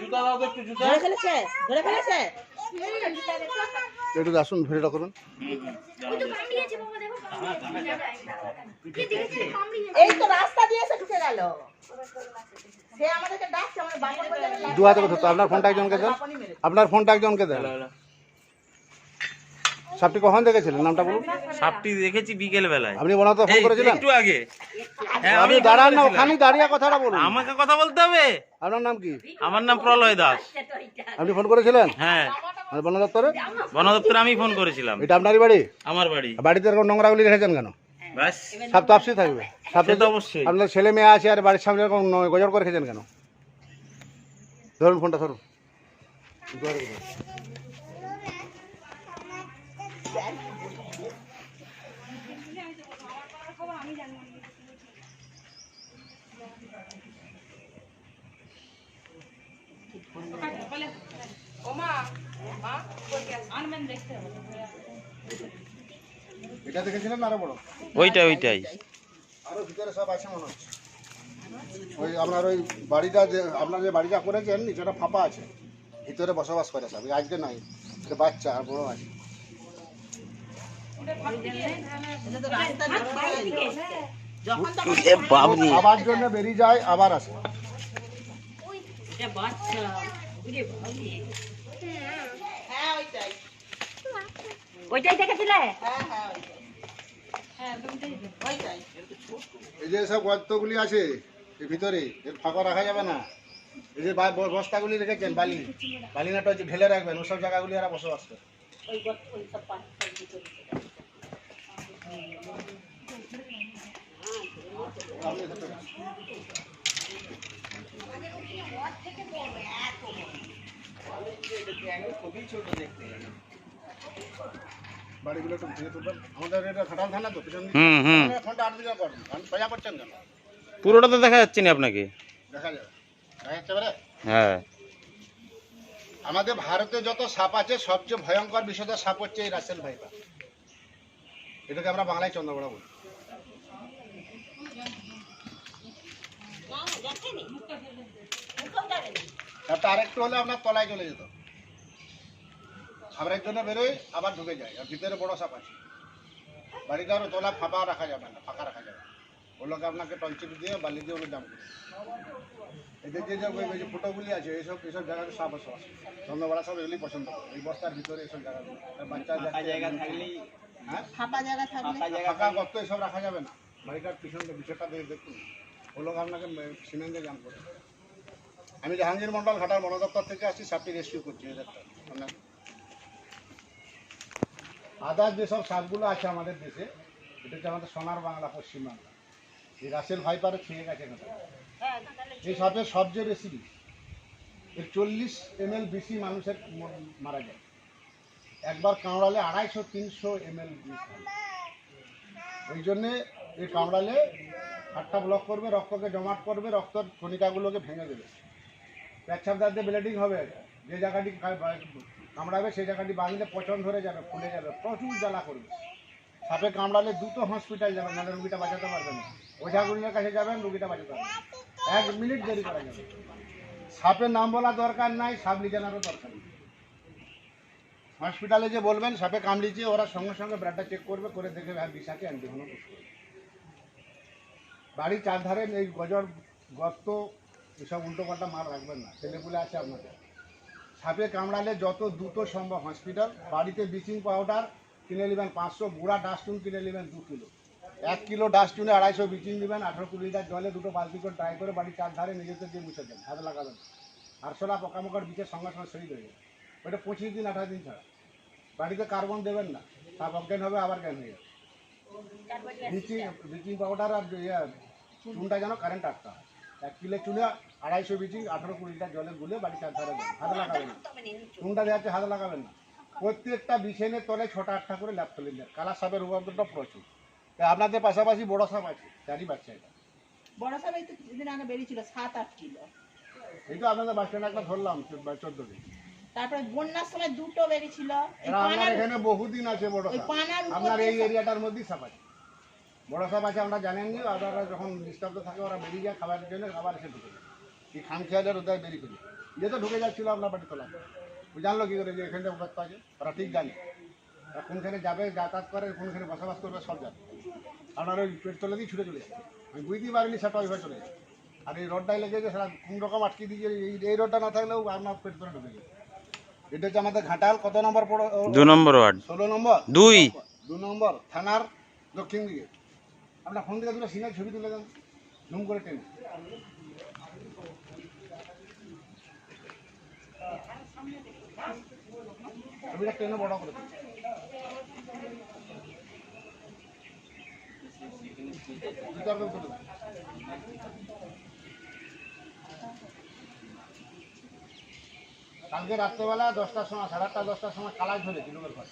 জুতা দাও একটু জুতা। ধরে ফেলেছে ধরে ফেলেছে। একটু আসুন ভিডিওটা করুন। এই তো রাস্তা দিয়ে এসে ঢুকে গেল। সে আমাদেরকে ডাকছে আমাদের বাপন দু হাতে কথা তো আপনার ফোনটা একজনকে দেন। আপনার ফোনটা একজনকে দেন। সাপটি কখন দেখেছিলেন? নামটা বলুন। সাপটি দেখেছি বিকেল বেলায় আপনি বলাতে ফোন করেছিলেন? একটু আগে। হ্যাঁ আপনি আমি দাঁড়ান না। ওখানে দাঁড়িয়ে কথাটা বলুন। আমাকে কথা বলতে হবে? আপনার নাম কি? আমার নাম প্রলয় দাস। আপনি ফোন করেছিলেন? হ্যাঁ। বন দপ্তরে? বন দপ্তরে আমি ফোন করেছিলাম। এটা আপনারই বাড়ি? আমার বাড়ি। বাড়িতে এরকম নোংরাগুলি রেখেছেন কেন? ব্যাস। সাপ তো আপসি থাকবে। সাপে তো অবশ্যই। আপনার ছেলে মেয়ে আছে আর বাড়ির সামনে এরকম গজর করে রেখেছেন কেন? ধরুন ফোনটা ধরুন। এটা দেখেছিলেন আরও বড়? ওইটাই ওইটাই। আরও ভিতরে সব আছে মনে হচ্ছে। ওই আপনার ওই বাড়িটা যে আপনার যে বাড়িটা করেছেন নিচেটা ফাঁপা আছে। ভিতরে বসবাস করে সব। আজকে নাই। বাচ্চা আর বড় আছে এটা তো রাস্তা দিয়ে যখন তখন আবার জন্য বেরিয়ে যায় আবার আসে। হ্যাঁ ওইটাই দেখেছিলে? হ্যাঁ হ্যাঁ এই যে সব গর্তগুলি আছে এর ভিতরে এর ফাঁকা রাখা যাবে না। এই যে বস্তাগুলি রেখেছেন বালি। বালি নাটা হচ্ছে ঢেলে রাখবেন ওসব জায়গাগুলি এরা বসবাস করে। বাড়িগুলো একটু ভেঙে তুলবেন। আমাদের এটা খাটাল থানা তো পিছন হুম হুম। ফোনটা আট দিকে করেন কারণ করছেন কেন? পুরোটা তো দেখা যাচ্ছে না আপনাকে। দেখা যাবে। দেখা যাচ্ছে এবারে হ্যাঁ। আমাদের ভারতে যত সাপ আছে সবচেয়ে ভয়ঙ্কর বিষয়টা সাপ হচ্ছে এই রাসেল ভাইপা এটাকে আমরা বাংলায় চন্দ্রবড়া বলি। সাপটা আরেকটু হলে আপনার তলায় চলে যেত। খাবারের জন্য বেরোয় আবার ঢুকে যায় আর ভিতরে বড় সাপ আছে। বাড়িতে আরও তলা ফাঁপা রাখা যাবে না ফাঁকা রাখা যাবে ওগুলোকে আপনাকে টলচিপ দিয়ে বালি দিয়ে ওগুলো দাম করে এদের যে যে ওই যে ফুটোগুলি আছে এইসব এইসব জায়গাতে সাপ আছে। চন্দ্রবড়া সব এগুলি পছন্দ করে। এই বস্তার ভিতরে এইসব জায়গাগুলো বাচ্চা জায়গা থাকলেই হ্যাঁ ফাঁপা জায়গা থাকলে। ফাঁকা গর্ত এসব রাখা যাবে না। বাড়িটার পিছনটা বিষয়টা দিয়ে দেখুন। আপনাকে মে- সিমেন্টে জাম করে। আমি জাহাঙ্গীর মন্ডল ঘাটার বন দপ্তর থেকে আসছি সাপটি রেস্কিউ করছি এদেরটা আপনাকে আদার যেসব সাপগুলো আছে আমাদের দেশে এটা হচ্ছে আমাদের সোনার বাংলা পশ্চিমবাংলা। এই রাসেল ভাইপারে খেয়ে গেছে কথা এই সাপের সবচেয়ে বেশি। এর চল্লিশ এম এল বেশি মানুষের মারা যায় একবার কামড়ালে আড়াইশো, তিনশো এম এল ওই জন্যে এই কামড়ালে হাটটা ব্লক করবে, রক্তকে জমাট করবে, রক্তর কণিকাগুলোকে ভেঙে দেবে। পেচ্ছাপ দাঁতে ব্লিডিং হবে, যে জায়গাটি কামড়াবে সেই জায়গাটি বাঁধলে পচন ধরে যাবে, ফুলে যাবে, প্রচুর জ্বালা করবে। সাপে কামড়ালে দ্রুত হসপিটাল যাবেন নাহলে রুগীটা বাঁচাতে পারবেন ওঝাগুলির কাছে যাবেন, রুগীটা বাঁচাতে পারবেন এক মিনিট দেরি করা যাবে। সাপের নাম বলা দরকার নাই, সাপ লিজানারও দরকার নেই। হসপিটালে যে বলবেন, সাপে কামড়িয়েছে ওরা সঙ্গে সঙ্গে ব্লাডটা চেক করবে, করে দেখে হ্যাঁ বিষ আছে অ্যান্টিভেনম পুশ করবে। বাড়ির চারধারে এই গজর, গর্ত, এসব উল্টো পাল্টা মার রাখবেন না। ছেলেপুলে আছে আপনাদের। সাপে কামড়ালে যত দ্রুত সম্ভব হসপিটাল, বাড়িতে ব্লিচিং পাউডার কিনে নেবেন পাঁচশো, বুড়া ডাস্টবিন কিনে নেবেন দু কিলো। এক কিলো ডাস্টুনে আড়াইশো ব্লিচিং নেবেন, আঠেরো কুড়ি লিটার জলে দুটো বালতি করে ট্রাই করে বাড়ির চারধারে নিজেদের দিয়ে মুছে দেন হাত লাগাবেন আরশোলা পোকামাকড় বিচের সঙ্গে সঙ্গে শহীদ হয়ে যাবে। ওটা পঁচিশ দিন আঠাশ দিন ছাড়া। বাড়িতে কার্বন দেবেন না। সাপ অজ্ঞান হবে আবার জ্ঞান হয়ে যাবে ব্লিচিং ব্লিচিং পাউডার আর ইয়ে চুনটা যেন কারেন্ট আটকা হয়। এক কিলো চুনে আড়াইশো ব্লিচিং আঠারো কুড়ি লিটার জলে গুলে বাড়ি চারধারে দেন হাত লাগাবেন না। চুনটা দেওয়া হাত লাগাবেন না। প্রত্যেকটা বিছানের তলে ছটা আটটা করে ল্যাপ সিলিন্ডার কালা সাপের রূপান্তরটা প্রচুর। তাই আপনাদের পাশাপাশি বড় সাপ আছে চারই বাচ্চা এটা। বড় সব এই তো কিছুদিন আগে বেরিয়েছিল সাত আট কিলো। এই তো আপনাদের বাস স্ট্যান্ড একটা ধরলাম চোদ্দ দিন তারপরে বন্যার সময় দুটো বেরিয়েছিল এখানে বহুদিন আছে বড় আপনার এই এরিয়াটার মধ্যেই সাপ আছে। বড় সাপ আছে আমরা জানেননি আপনারা যখন নিস্তব্ধ থাকে ওরা বেরিয়ে যায় খাবারের জন্য খাবার এসে ঢুকে যায়। এই খাম খেয়ালের ওদের বেরিয়ে ফেলে যে তো ঢুকে যাচ্ছিল আপনার বাড়ি তোলা ও জানলো কি করে যে এখানটা ব্যস্ত আছে ওরা ঠিক জানে। ওরা কোনখানে যাবে যাতায়াত করে কোনখানে বসবাস করবে সব জানে। আপনার ওই পেট তলে দিয়ে ছুটে চলে যাচ্ছে আমি বুঝতেই পারিনি সেটা ওইভাবে চলে যাচ্ছে আর এই রোডটাই লেগেছে সেটা কোন রকম আটকে দিয়ে এই এই রোডটা না থাকলেও আপনার পেট তলে ঢুকে যায় এটা হচ্ছে আমাদের ঘাটাল কত নম্বর পড়ো দু নম্বর ওয়ার্ড। ষোলো নম্বর? দুই। দু নম্বর থানার দক্ষিণ দিকে। আপনার ফোন থেকে দুটো সিঙ্গেল ছবি তুলে দেন। জুম করে টেনে। ছবিটা টেনে বড় করে দিন। দুটো একদম তুলে দেন। কালকে রাত্রেবেলা দশটার সময় সাড়ে আটটা দশটার সময় কালাজ ধরেছি লোকের ঘরে।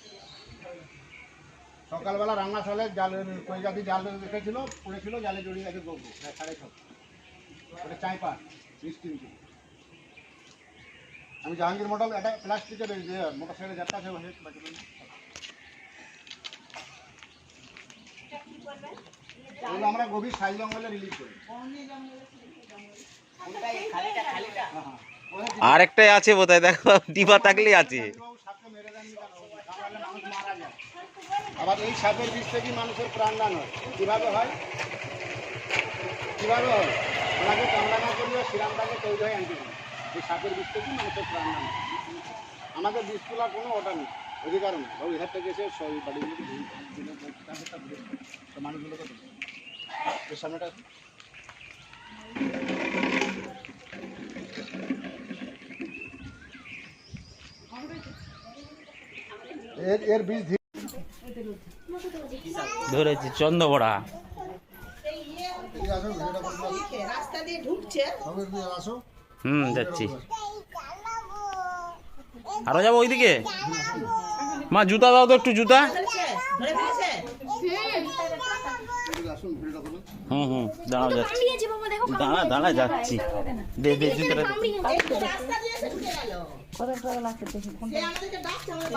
সকালবেলা রান্না চালে জাল কই জাতি জাল রেখেছিল পড়েছিল জালে জড়িয়ে গেছে গল্প সাড়ে ছটা। ওটা চাই পাট বিশ আমি জাহাঙ্গীর মডেল একটা প্লাস্টিকের মোটর সাইকেল যাত্রা আছে আমরা গভীর সাই জঙ্গলে রিলিজ করি। খালিটা খালিটা। হ্যাঁ হ্যাঁ। আর একটাই আছে বোধহয়, দেখো, ডিবা থাকলেই আছে। আবার এই সাপের থেকে মানুষের হয়। হয়? হয়? তৈরি হয় সাপের মানুষের আমাদের কোনো ওটা নেই অধিকার নেই। থেকে সব বাড়িগুলোকে সামনেটা এর এর বীজ ধরেছি চন্দ্রবড়া। রাস্তা দিয়ে ঢুকছে। হুম যাচ্ছি। আরও যাব ওইদিকে? মা জুতা দাও তো একটু জুতা। হুম হুম দাঁড়াও যাচ্ছি। দাঁড়া দাঁড়া যাচ্ছি। দে দে জুতাটা দে। এই তো রাস্তা দিয়ে